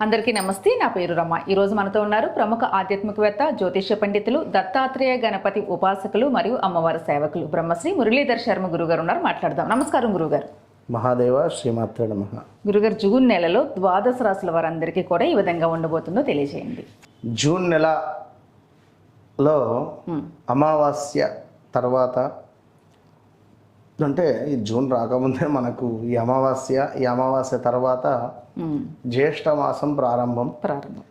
అందరికీ నమస్తే నా పేరు రమ. ఈరోజు మనతో ఉన్నారు ప్రముఖ ఆధ్యాత్మికవేత్త జ్యోతిష్య పండితులు దత్తాత్రేయ గణపతి ఉపాసకులు మరియు అమ్మవారి సేవకులు బ్రహ్మశ్రీ మురళీధర్ శర్మ గురుగారు ఉన్నారు. మాట్లాడదాం. నమస్కారం గురుగారు. మహాదేవ శ్రీమాత్ర నమ. గురుగారు జూన్ నెలలో ద్వాదశ రాశుల వారందరికీ కూడా ఈ విధంగా ఉండబోతుందో తెలియజేయండి. జూన్ నెలలో అమావాస్య తర్వాత అంటే ఈ జూన్ రాకముందే మనకు ఈ అమావాస్య ఈ అమావాస్య తర్వాత జ్యేష్ఠ మాసం ప్రారంభం. ప్రారంభం.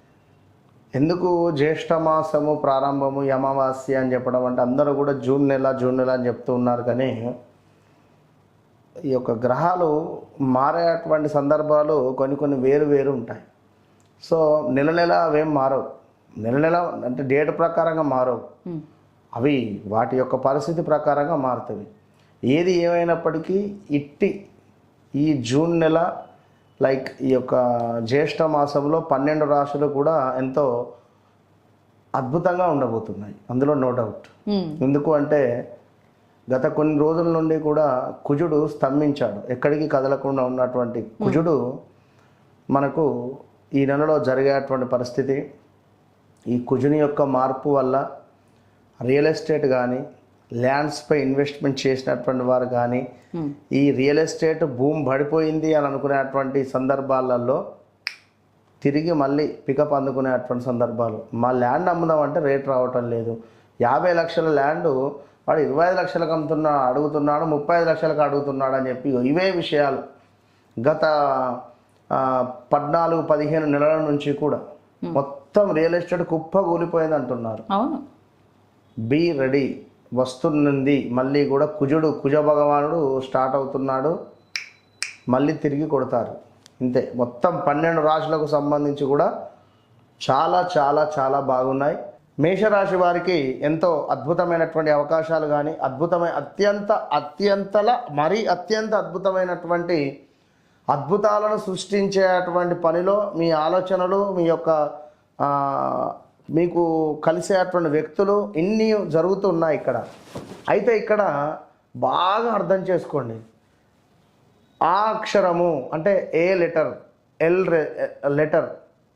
ఎందుకు జ్యేష్ఠ మాసము ప్రారంభము ఈ అమావాస్య అని చెప్పడం అంటే అందరూ కూడా జూన్ నెల జూన్ నెల అని చెప్తూ ఉన్నారు కానీ ఈ యొక్క గ్రహాలు మారేటువంటి సందర్భాలు కొన్ని కొన్ని వేరు వేరు ఉంటాయి. సో నెల నెల అవేం మారవు. నెల నెల అంటే డేట్ ప్రకారంగా మారవు. అవి వాటి యొక్క పరిస్థితి ప్రకారంగా మారుతాయి. ఏది ఏమైనప్పటికీ ఇట్టి ఈ జూన్ నెల లైక్ ఈ యొక్క జ్యేష్ఠ మాసంలో పన్నెండు రాశులు కూడా ఎంతో అద్భుతంగా ఉండబోతున్నాయి. అందులో నో డౌట్ ఉమ్, ఎందుకు అంటే గత కొన్ని రోజుల నుండి కూడా కుజుడు స్తంభించాడు. ఎక్కడికి కదలకుండా ఉన్నటువంటి కుజుడు మనకు ఈ నెలలో జరిగేటువంటి పరిస్థితి ఈ కుజుని యొక్క మార్పు వల్ల రియల్ ఎస్టేట్ కానీ ల్యాండ్స్పై ఇన్వెస్ట్మెంట్ చేసినటువంటి వారు కానీ ఈ రియల్ ఎస్టేట్ భూమి పడిపోయింది అని అనుకునేటువంటి సందర్భాలలో తిరిగి మళ్ళీ పికప్ అందుకునేటువంటి సందర్భాలు. మా ల్యాండ్ అమ్ముదాం అంటే రేట్ రావటం లేదు. యాభై లక్షల ల్యాండ్ వాడు ఇరవై ఐదు లక్షలకు అమ్ముతున్నా అడుగుతున్నాడు ముప్పై ఐదు లక్షలకు అడుగుతున్నాడు అని చెప్పి ఇవే విషయాలు. గత పద్నాలుగు పదిహేను నెలల నుంచి కూడా మొత్తం రియల్ ఎస్టేట్ కుప్ప కూలిపోయింది అంటున్నారు అవును. Be ready. వస్తున్నది. మళ్ళీ కూడా కుజుడు కుజ భగవానుడు స్టార్ట్ అవుతున్నాడు. మళ్ళీ తిరిగి కొడతారు. ఇంతే. మొత్తం పన్నెండు రాశులకు సంబంధించి కూడా చాలా చాలా చాలా బాగున్నాయి. మేషరాశి వారికి ఎంతో అద్భుతమైనటువంటి అవకాశాలు కానీ అద్భుతమైన అత్యంత అత్యంతల మరీ అత్యంత అద్భుతమైనటువంటి అద్భుతాలను సృష్టించేటువంటి పనిలో మీ ఆలోచనలు మీ యొక్క మీకు కలిసేటువంటి వ్యక్తులు ఇన్ని జరుగుతున్నాయి ఇక్కడ. అయితే ఇక్కడ బాగా అర్థం చేసుకోండి. ఆ అక్షరము అంటే ఏ లెటర్ ఎల్ లెటర్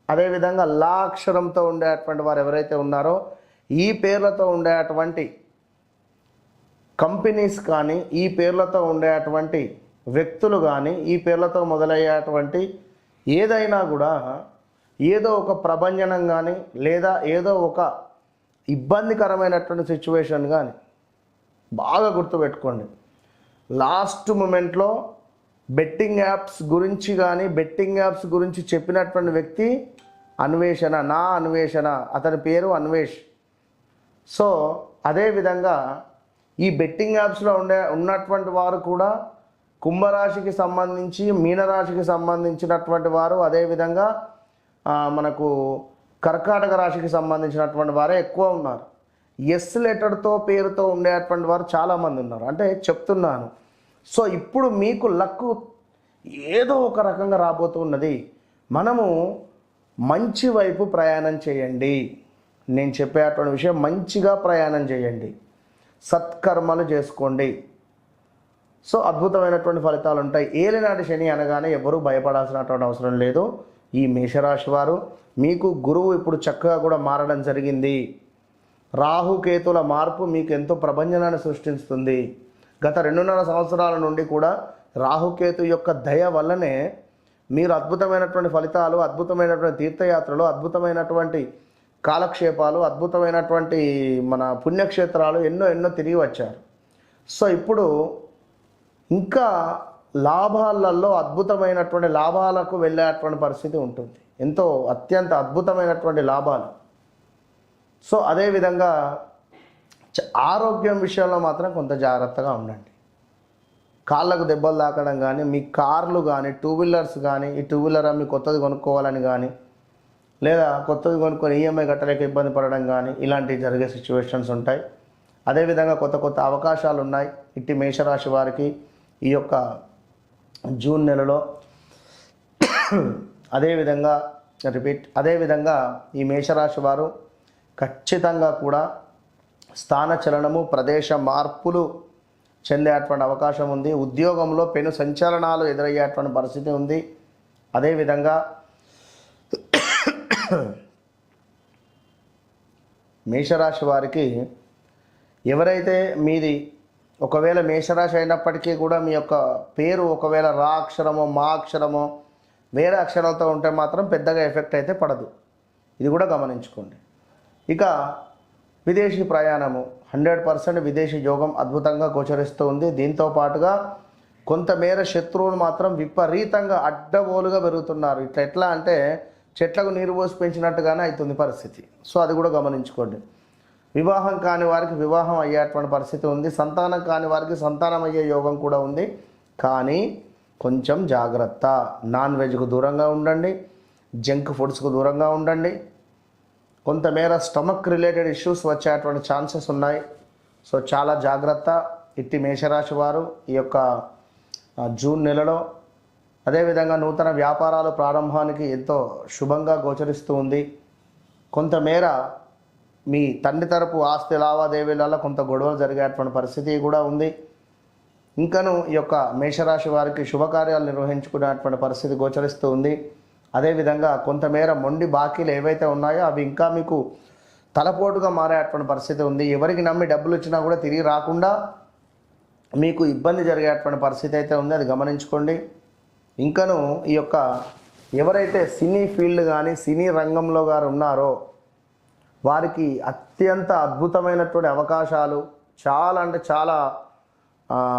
అదేవిధంగా లా అక్షరంతో ఉండేటువంటి వారు ఎవరైతే ఉన్నారో ఈ పేర్లతో ఉండేటువంటి కంపెనీస్ కానీ ఈ పేర్లతో ఉండేటువంటి వ్యక్తులు కానీ ఈ పేర్లతో మొదలయ్యేటువంటి ఏదైనా కూడా ఏదో ఒక ప్రభంజనం కానీ లేదా ఏదో ఒక ఇబ్బందికరమైనటువంటి సిచ్యువేషన్ కానీ బాగా గుర్తుపెట్టుకోండి. లాస్ట్ మూమెంట్లో బెట్టింగ్ యాప్స్ గురించి కానీ బెట్టింగ్ యాప్స్ గురించి చెప్పినటువంటి వ్యక్తి అన్వేషణ నా అన్వేషణ అతని పేరు అన్వేష్. సో అదేవిధంగా ఈ బెట్టింగ్ యాప్స్లో ఉండే ఉన్నటువంటి వారు కూడా కుంభరాశికి సంబంధించి మీనరాశికి సంబంధించినటువంటి వారు అదేవిధంగా మనకు కర్కాటక రాశికి సంబంధించినటువంటి వారే ఎక్కువ ఉన్నారు. ఎస్ లెటర్తో పేరుతో ఉండేటువంటి వారు చాలామంది ఉన్నారు. అంటే చెప్తున్నాను. సో ఇప్పుడు మీకు లక్ ఏదో ఒక రకంగా రాబోతున్నది మనము మంచి వైపు ప్రయాణం చేయండి. నేను చెప్పేటువంటి విషయం మంచిగా ప్రయాణం చేయండి. సత్కర్మలు చేసుకోండి. సో అద్భుతమైనటువంటి ఫలితాలు ఉంటాయి. ఏలినాటి శని అనగానే ఎవరూ భయపడాల్సినటువంటి అవసరం లేదు. ఈ మేషరాశి వారు మీకు గురువు ఇప్పుడు చక్కగా కూడా మారడం జరిగింది. రాహుకేతుల మార్పు మీకు ఎంతో ప్రభంజనాన్ని సృష్టిస్తుంది. గత రెండున్నర సంవత్సరాల నుండి కూడా రాహుకేతు యొక్క దయ వల్లనే మీరు అద్భుతమైనటువంటి ఫలితాలు అద్భుతమైనటువంటి తీర్థయాత్రలు అద్భుతమైనటువంటి కాలక్షేపాలు అద్భుతమైనటువంటి మన పుణ్యక్షేత్రాలు ఎన్నో ఎన్నో తిరిగి వచ్చారు. సో ఇప్పుడు ఇంకా లాభాలలో అద్భుతమైనటువంటి లాభాలకు వెళ్ళేటువంటి పరిస్థితి ఉంటుంది. ఎంతో అత్యంత అద్భుతమైనటువంటి లాభాలు. సో అదేవిధంగా చ- ఆరోగ్యం విషయంలో మాత్రం కొంత జాగ్రత్తగా ఉండండి. కాళ్ళకు దెబ్బలు తాకడం కానీ మీ కార్లు కానీ టూ వీలర్స్ కానీ ఈ టూ వీలర్ మీ కొత్తది కొనుక్కోవాలని కానీ లేదా కొత్తది కొనుక్కొని ఈఎంఐ కట్టలేక ఇబ్బంది పడడం కానీ ఇలాంటివి జరిగే సిచ్యువేషన్స్ ఉంటాయి. అదేవిధంగా కొత్త కొత్త అవకాశాలు ఉన్నాయి ఇట్టి మేషరాశి వారికి ఈ యొక్క జూన్ నెలలో అదేవిధంగా రిపీట్ అదేవిధంగా ఈ మేషరాశి వారు ఖచ్చితంగా కూడా స్థాన చలనము ప్రదేశ మార్పులు చెందేటువంటి అవకాశం ఉంది. ఉద్యోగంలో పెను సంచలనాలు ఎదురయ్యేటువంటి పరిస్థితి ఉంది. అదేవిధంగా మేషరాశి వారికి ఎవరైతే మీది ఒకవేళ మేషరాశి అయినప్పటికీ కూడా మీ యొక్క పేరు ఒకవేళ రా అక్షరమో మా అక్షరమో వేరే అక్షరాలతో ఉంటే మాత్రం పెద్దగా ఎఫెక్ట్ అయితే పడదు. ఇది కూడా గమనించుకోండి. ఇక విదేశీ ప్రయాణము. హండ్రెడ్ పర్సెంట్ విదేశీ యోగం అద్భుతంగా గోచరిస్తూ ఉంది. దీంతో పాటుగా కొంతమేర శత్రువులు మాత్రం విపరీతంగా అడ్డబోలుగా పెరుగుతున్నారు. ఇట్లా ఎట్లా అంటే చెట్లకు నీరు పోసి పెంచినట్టుగానే అవుతుంది పరిస్థితి. సో అది కూడా గమనించుకోండి. వివాహం కాని వారికి వివాహం అయ్యేటువంటి పరిస్థితి ఉంది. సంతానం కాని వారికి సంతానం అయ్యే యోగం కూడా ఉంది. కానీ కొంచెం జాగ్రత్త. నాన్ వెజ్కు దూరంగా ఉండండి. జంక్ ఫుడ్స్కు దూరంగా ఉండండి. కొంతమేర స్టమక్ రిలేటెడ్ ఇష్యూస్ వచ్చేటువంటి ఛాన్సెస్ ఉన్నాయి. సో చాలా జాగ్రత్త. ఇట్టి మేషరాశి వారు ఈ యొక్క జూన్ నెలలో అదేవిధంగా నూతన వ్యాపారాలు ప్రారంభానికి ఎంతో శుభంగా గోచరిస్తూ ఉంది. కొంతమేర మీ తండ్రి తరపు ఆస్తి లావాదేవీలలో కొంత గొడవలు జరిగేటువంటి పరిస్థితి కూడా ఉంది. ఇంకను ఈ యొక్క మేషరాశి వారికి శుభకార్యాలు నిర్వహించుకునేటువంటి పరిస్థితి గోచరిస్తూ ఉంది. అదేవిధంగా కొంతమేర మొండి బాకీలు ఏవైతే ఉన్నాయో అవి ఇంకా మీకు తలపోటుగా మారేటువంటి పరిస్థితి ఉంది. ఎవరికి నమ్మి డబ్బులు ఇచ్చినా కూడా తిరిగి రాకుండా మీకు ఇబ్బంది జరిగేటువంటి పరిస్థితి అయితే ఉంది. అది గమనించుకోండి. ఇంకను ఈ యొక్క ఎవరైతే సినీ ఫీల్డ్ కానీ సినీ రంగంలో గారు ఉన్నారో వారికి అత్యంత అద్భుతమైనటువంటి అవకాశాలు చాలా అంటే చాలా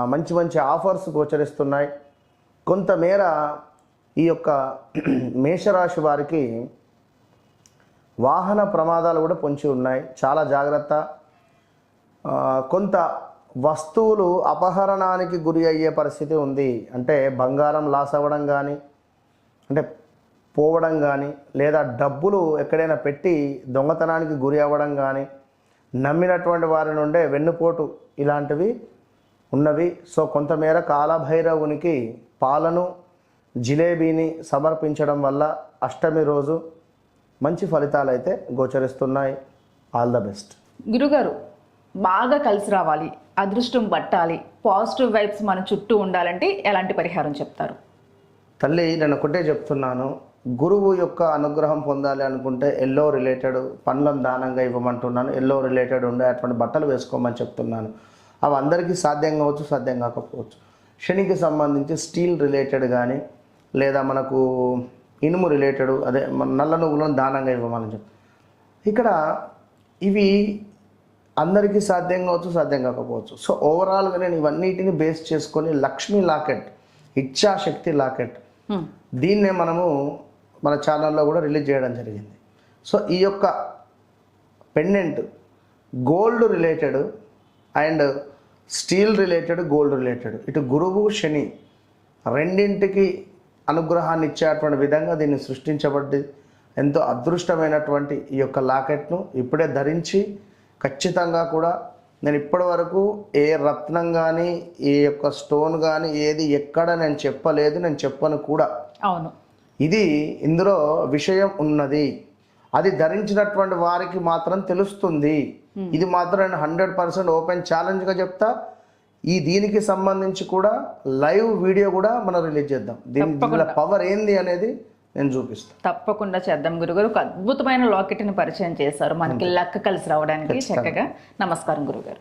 మంచి మంచి ఆఫర్స్ గోచరిస్తున్నాయి. కొంతమేర ఈ యొక్క మేషరాశి వారికి వాహన ప్రమాదాలు కూడా పొంచి ఉన్నాయి. చాలా జాగ్రత్త. కొంత వస్తువులు అపహరణానికి గురి అయ్యే పరిస్థితి ఉంది. అంటే బంగారం లాస్ అవ్వడం కానీ అంటే పోవడం కానీ లేదా డబ్బులు ఎక్కడైనా పెట్టి దొంగతనానికి గురి అవ్వడం కానీ నమ్మినటువంటి వారి నుండే వెన్నుపోటు ఇలాంటివి ఉన్నవి. సో కొంతమేర కాలభైరవునికి పాలను జిలేబీని సమర్పించడం వల్ల అష్టమి రోజు మంచి ఫలితాలు అయితే గోచరిస్తున్నాయి. All the best. గురుగారు బాగా కలిసి రావాలి అదృష్టం పట్టాలి పాజిటివ్ వైబ్స్ మన చుట్టూ ఉండాలంటే ఎలాంటి పరిహారం చెప్తారు? తల్లి నేను ఒకటే చెప్తున్నాను. గురువు యొక్క అనుగ్రహం పొందాలి అనుకుంటే ఎల్లో రిలేటెడ్ పండ్లను దానంగా ఇవ్వమంటున్నాను. ఎల్లో రిలేటెడ్ ఉండే అటువంటి బట్టలు వేసుకోమని చెప్తున్నాను. అవి అందరికీ సాధ్యం కావచ్చు సాధ్యం కాకపోవచ్చు. శనికి సంబంధించి స్టీల్ రిలేటెడ్ కానీ లేదా మనకు ఇనుము రిలేటెడ్ అదే నల్ల నువ్వులను దానంగా ఇవ్వమని చెప్. ఇక్కడ ఇవి అందరికీ సాధ్యం కావచ్చు సాధ్యం కాకపోవచ్చు. సో ఓవరాల్గా నేను ఇవన్నిటిని బేస్ చేసుకొని లక్ష్మీ లాకెట్ ఇచ్ఛాశక్తి లాకెట్. దీన్నే మనము మన ఛానల్లో కూడా రిలీజ్ చేయడం జరిగింది. సో ఈ యొక్క pendant gold related and steel related gold related. ఇటు గురువు శని రెండింటికి అనుగ్రహాన్ని ఇచ్చేటువంటి విధంగా దీన్ని సృష్టించబడ్డి ఎంతో అదృష్టమైనటువంటి ఈ యొక్క లాకెట్ను ఇప్పుడే ధరించి ఖచ్చితంగా కూడా నేను ఇప్పటి వరకు ఏ రత్నం కానీ ఏ యొక్క స్టోన్ కానీ ఏది ఎక్కడ నేను చెప్పలేదు నేను చెప్పను కూడా. అవును. ఇది ఇందులో విషయం ఉన్నది. అది ధరించినటువంటి వారికి మాత్రం తెలుస్తుంది. ఇది మాత్రం నేను హండ్రెడ్ పర్సెంట్ ఓపెన్ ఛాలెంజ్గా చెప్తా. ఈ దీనికి సంబంధించి కూడా లైవ్ వీడియో కూడా మనం రిలీజ్ చేద్దాం. దీని పవర్ ఏంది అనేది నేను చూపిస్తాను తప్పకుండా చేద్దాం. గురుగారు ఒక అద్భుతమైన లాకెట్ని పరిచయం చేశారు. మనకి లక్క కలిసి రావడానికి చక్కగా. నమస్కారం గురుగారు